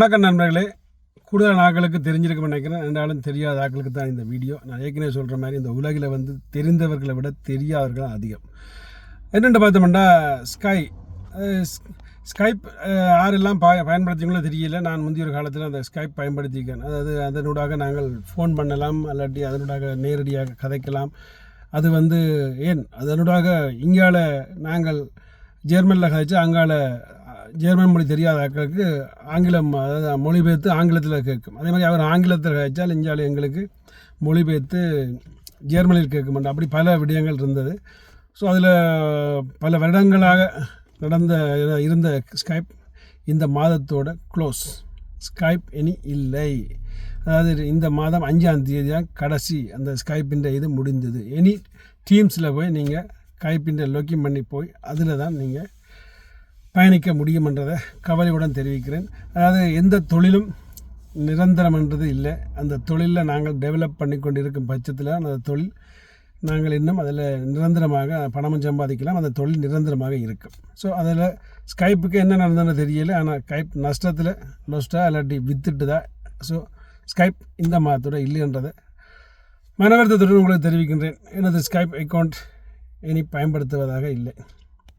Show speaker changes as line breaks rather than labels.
வணக்கம் நண்பர்களே. கூடுதல் ஆட்களுக்கு தெரிஞ்சிருக்கும் நினைக்கிறேன். ரெண்டாலும் தெரியாத ஆக்களுக்கு தான் இந்த வீடியோ. நான் ஏற்கனவே சொல்கிற மாதிரி இந்த உலகில் வந்து தெரிந்தவர்களை விட தெரியாதவர்கள் அதிகம். என்னென்று பார்த்தோம்னா ஸ்கை ஸ்- ஸ்கைப் அஹ், யாரெல்லாம் பா பயன்படுத்திங்களோ தெரியல. நான் முந்தைய ஒரு காலத்தில் அந்த ஸ்கைப் பயன்படுத்தியிருக்கேன். அதாவது அதனூடாக நாங்கள் ஃபோன் பண்ணலாம் அல்லாட்டி அதனூடாக நேரடியாக கதைக்கலாம். அது வந்து ஏன்? அதனூடாக இங்கால நாங்கள் ஜெர்மனில் கதைச்சு அங்கால ஜெர்மன் மொழி தெரியாத ஆட்களுக்கு ஆங்கிலம் அதாவது மொழிபெயர்த்து ஆங்கிலத்தில் கேட்கும். அதே மாதிரி அவர் ஆங்கிலத்தில் கதைச்சால் இஞ்சாலும் எங்களுக்கு மொழிபெயர்த்து ஜெர்மனியில் கேட்கும் அப்படி பல விடயங்கள் இருந்தது. ஸோ அதில் பல வருடங்களாக நடந்த இருந்த ஸ்கைப் இந்த மாதத்தோட க்ளோஸ் ஸ்கைப் இனி இல்லை. அதாவது இந்த மாதம் அஞ்சாம் தேதி தான் கடைசி அந்த ஸ்கைப்பின் இது முடிந்தது. எனி டீம்ஸில் போய் நீங்கள் ஸ்கைப்பின் லொக்கிங் பண்ணி போய் அதில் தான் நீங்கள் பயணிக்க முடியுமென்றதை கவலையுடன் தெரிவிக்கிறேன். அதாவது எந்த தொழிலும் நிரந்தரம்ன்றது இல்லை. அந்த தொழிலில் நாங்கள் டெவலப் பண்ணி கொண்டு இருக்கும் பட்சத்தில் அந்த தொழில் நாங்கள் இன்னும் அதில் நிரந்தரமாக பணமும் சம்பாதிக்கலாம். அந்த தொழில் நிரந்தரமாக இருக்கும். ஸோ அதில் ஸ்கைப்புக்கு என்ன நடந்ததுன்னு தெரியல. ஆனால் ஸ்கைப் நஷ்டத்தில் லொஸ்டா இல்லாட்டி வித்துட்டு தான் ஸோ ஸ்கைப் இந்த மாதத்தோட இல்லைன்றதை மனவருத்தத்துடன் உங்களுக்கு தெரிவிக்கின்றேன். எனது ஸ்கைப் அக்கௌண்ட் இனி பயன்படுத்துவதாக இல்லை.